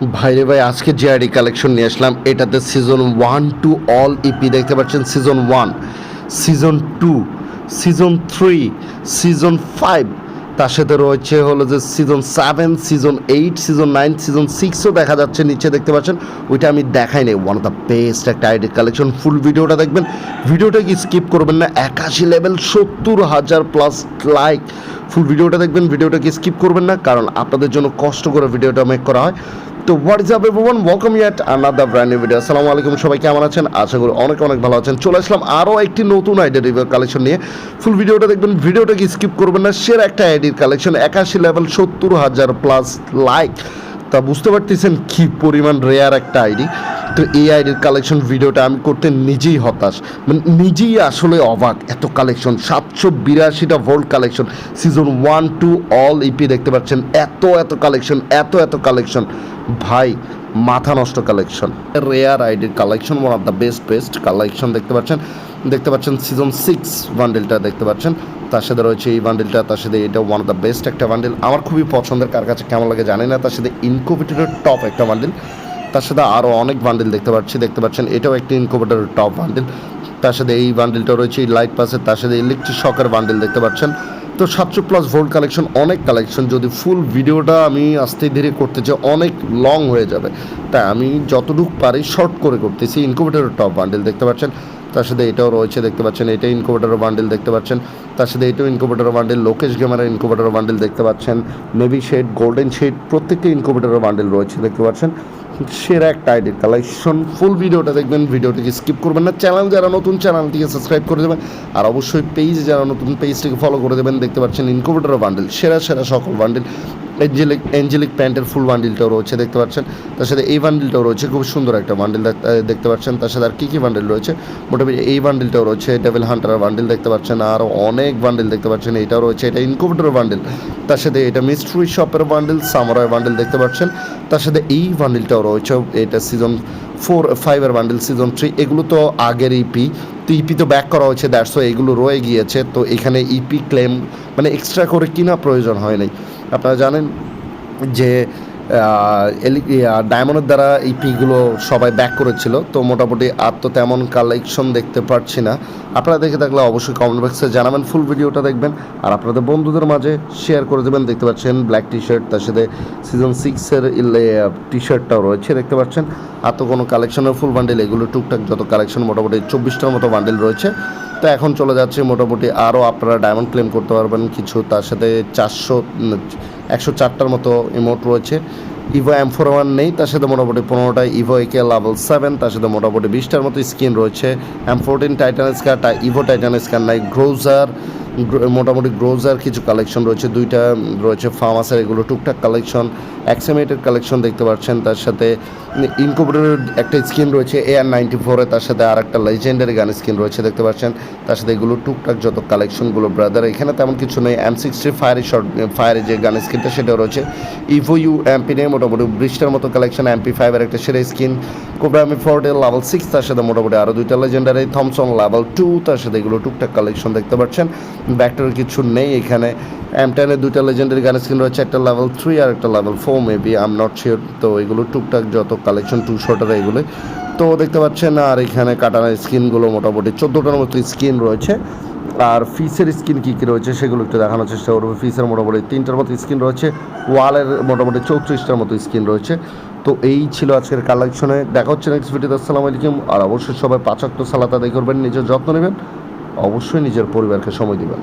ভাইরে ভাই, আজকে জিআরডি কালেকশন নিয়ে আসলাম। এটাতে season one two all EP দেখতে পাচ্ছেন। Season one season two season three season five তার সাথে রয়েছে হলো যে season seven season eight season nine season সিক্সও দেখা যাচ্ছে নিচে দেখতে পাচ্ছেন। ওইটা আমি দেখাই নাই। ওয়ান অফ দ্য বেস্ট একটা আইডি কালেকশন ফুল ভিডিওটা দেখবেন। ভিডিওটা কি স্কিপ করবেন না। একাশি লেভেল সত্তর হাজার প্লাস লাইক ফুল ভিডিওটা দেখবেন, ভিডিওটাকে স্কিপ করবেন না, কারণ আপনাদের জন্য কষ্ট করে ভিডিওটা মেক করা হয়। তো what is up everyone welcome yet another brand video আসসালামু আলাইকুম, সবাই কেমন আছেন? আশা করি অনেক অনেক ভালো আছেন। চলে আসলাম আরও একটি নতুন আইডিয়া রিভিউ কালেকশন নিয়ে। ফুল ভিডিওটা দেখবেন, ভিডিওটাকে স্কিপ করবেন না, সেরা একটা আইডির কালেকশন একাশি লেভেল সত্তর হাজার প্লাস লাইক তা বুঝতে পারতেছেন কি পরিমাণ রেয়ার একটা আইডি তো এই আইডির কালেকশন ভিডিওটা আমি করতে নিজেই হতাশ। মানে নিজেই আসলে অবাক, এত কালেকশন সাতশো বিরাশিটা vault collection season one two all EP দেখতে পাচ্ছেন। এত এত কালেকশন এত এত কালেকশন ভাই, মাথা নষ্ট কালেকশন রেয়ার আইডির collection one of the best best collection দেখতে পাচ্ছেন। দেখতে পাচ্ছেন সিজন সিক্স বান্ডেলটা দেখতে পাচ্ছেন। তার সাথে রয়েছে এই বান্ডেলটা তার সাথে এটা ওয়ান অফ দ্য বেস্ট একটা বান্ডেল আমার খুবই পছন্দের কার কাছে কেমন লাগে জানি না। তার সাথে ইনকোভেটরের টপ একটা বান্ডেল তার সাথে আরও অনেক বান্ডেল দেখতে পাচ্ছি। দেখতে পাচ্ছেন এটাও একটি ইনকোভেটরের টপ বান্ডেল তার সাথে এই বান্ডেলটা রয়েছে লাইট পাসের তার সাথে ইলেকট্রিক শকের বান্ডেল দেখতে পাচ্ছেন। তো সাতশো প্লাস ভোল্ট কালেকশন অনেক কালেকশন যদি ফুল ভিডিওটা আমি আস্তে ধীরে করতে চাই, অনেক লং হয়ে যাবে। তাই আমি যতটুকু পারি শর্ট করে করতেছি। ইনকোভেটরের টপ বান্ডেল দেখতে পাচ্ছেন। তার সাথে এটাও রয়েছে, দেখতে পাচ্ছেন, এটা ইনকোভেটরের বান্ডেল দেখতে পাচ্ছেন। তার সাথে এটাও ইনকোভেটরের বান্ডেল লোকেশ গেমারের ইনকোভেটরের বান্ডেল দেখতে পাচ্ছেন। নেভি শেড গোল্ডেন শেড প্রত্যেকটা ইনকোভেটরের বান্ডেল রয়েছে, দেখতে পাচ্ছেন। সেরা একটা আইডির কালেকশন ফুল ভিডিওটা দেখবেন, ভিডিওটিকে স্কিপ করবেন না। চ্যানেল যারা নতুন চ্যানেলটিকে সাবস্ক্রাইব করে দেবেন। আর অবশ্যই পেজ যারা নতুন পেজটিকে ফলো করে দেবেন, দেখতে পাচ্ছেন ইনকোভেটরের বান্ডেল সেরা সেরা সকল বান্ডেল এঞ্জেলিক এঞ্জেলিক প্যান্টের ফুল বান্ডিলটাও রয়েছে, দেখতে পাচ্ছেন। তার সাথে এই বান্ডিলটাও রয়েছে, খুব সুন্দর একটা বান্ডিল দেখতে পাচ্ছেন। তার সাথে আর কী কী বান্ডিল রয়েছে? মোটামুটি এই বান্ডিলটাও রয়েছে ডেভিল হান্টার বান্ডিল দেখতে পাচ্ছেন, আর অনেক বান্ডিল দেখতে পাচ্ছেন, এটাও রয়েছে, এটা ইনকুবেটরের বান্ডিল তার সাথে এটা মিস্ট্রি শপের বান্ডিল সামরায় বান্ডিল দেখতে পাচ্ছেন। তার সাথে এই বান্ডিলটাও রয়েছে, এটা সিজন ফোর ফাইভের বান্ডিল সিজন থ্রি এগুলো তো আগের ইপি তো ইপি তো ব্যাক করা হয়েছে দ্যাটস এগুলো রয়ে গিয়েছে। তো এখানে ইপি ক্লেম মানে এক্সট্রা করে কিনা প্রয়োজন হয় নাই। আপনারা জানেন যে ডায়মন্ডের দ্বারা এই পিগুলো সবাই ব্যাক করেছিল, তো মোটামুটি আর তো তেমন কালেকশন দেখতে পারছি না। আপনারা দেখে থাকলে অবশ্যই কমেন্ট বক্সে জানাবেন ফুল ভিডিওটা দেখবেন। আর আপনাদের বন্ধুদের মাঝে শেয়ার করে দেবেন, দেখতে পাচ্ছেন ব্ল্যাক টি শার্ট তার সাথে সিজন সিক্সের টি শার্টটাও রয়েছে, দেখতে পাচ্ছেন। আর তো কোনো কালেকশনের ফুল বান্ডেল এগুলো টুকটাক যত কালেকশন মোটামুটি চব্বিশটার মতো বান্ডেল রয়েছে। তো এখন চলে যাচ্ছে মোটামুটি আরও আপনারা ডায়মন্ড ক্লেম করতে পারবেন। কিছু তার সাথে চারশো, একশো চারটার মতো ইমোট রয়েছে। ইভো এম ফোর ওয়ান নেই, তার সাথে মোটামুটি পনেরোটা ইভো একে লেভেল সেভেন তার সাথে মোটামুটি বিশটার মতো স্কিন রয়েছে। M fourteen titan scar evo titan scar নাই গ্রোজার মোটামুটি গ্রোজার কিছু কালেকশন রয়েছে, দুইটা রয়েছে ফার্মাসের এগুলো টুকটাক কালেকশন অ্যাক্সিমেটের কালেকশন দেখতে পাচ্ছেন, তার সাথে ইনকোভেটরের একটা স্কিন রয়েছে এ আর নাইনটি ফোরে তার সাথে আর একটা লেজেন্ডারি গান স্কিন রয়েছে, দেখতে পাচ্ছেন, তার সাথে এগুলো টুকটাক যত কালেকশনগুলো ব্রাদার এখানে তেমন কিছু নেই এম সিক্সটি ফায়ারের শর্ট ফায়ারের যে গান স্কিনটা সেটাও রয়েছে ইভো ইউ এমপি নিয়ে মোটামুটি ব্রিজটার মতো কালেকশন এমপি ফাইভের একটা সেরা স্কিন কোবরা এমি ফোর্ডের লেভেল সিক্স তার সাথে মোটামুটি আরও দুইটা লেজেন্ডারি থমসন লেভেল টু তার সাথে এগুলো টুকটাক কালেকশন দেখতে পাচ্ছেন ব্যাকটার কিছু নেই এখানে। এম টেনের দুইটা লেজেন্ডারি গান স্ক্রিন রয়েছে, একটা লেভেল থ্রি আর একটা level four maybe I am not sure তো এগুলো টুকটাক যত কালেকশন টু শর্টার এগুলো তো দেখতে পাচ্ছেন, আর এখানে কাটানোর স্কিনগুলো মোটামুটি চোদ্দোটার মতো স্কিন রয়েছে। আর ফিসের স্কিন কী কী রয়েছে সেগুলো একটু দেখানোর চেষ্টা করব। ফিসের মোটামুটি তিনটার মতো স্কিন রয়েছে ওয়ালের মোটামুটি চৌত্রিশটার মতো স্কিন রয়েছে। তো এই ছিল আজকের কালেকশনে দেখা হচ্ছে নেক্সট ভিডিওতে আসসালামু আলাইকুম। আর অবশ্যই সবাই পাঁচাত্তর সালাতা দেখে করবেন, নিজের যত্ন নেবেন। অবশ্যই নিজের পরিবারকে সময় দেবেন।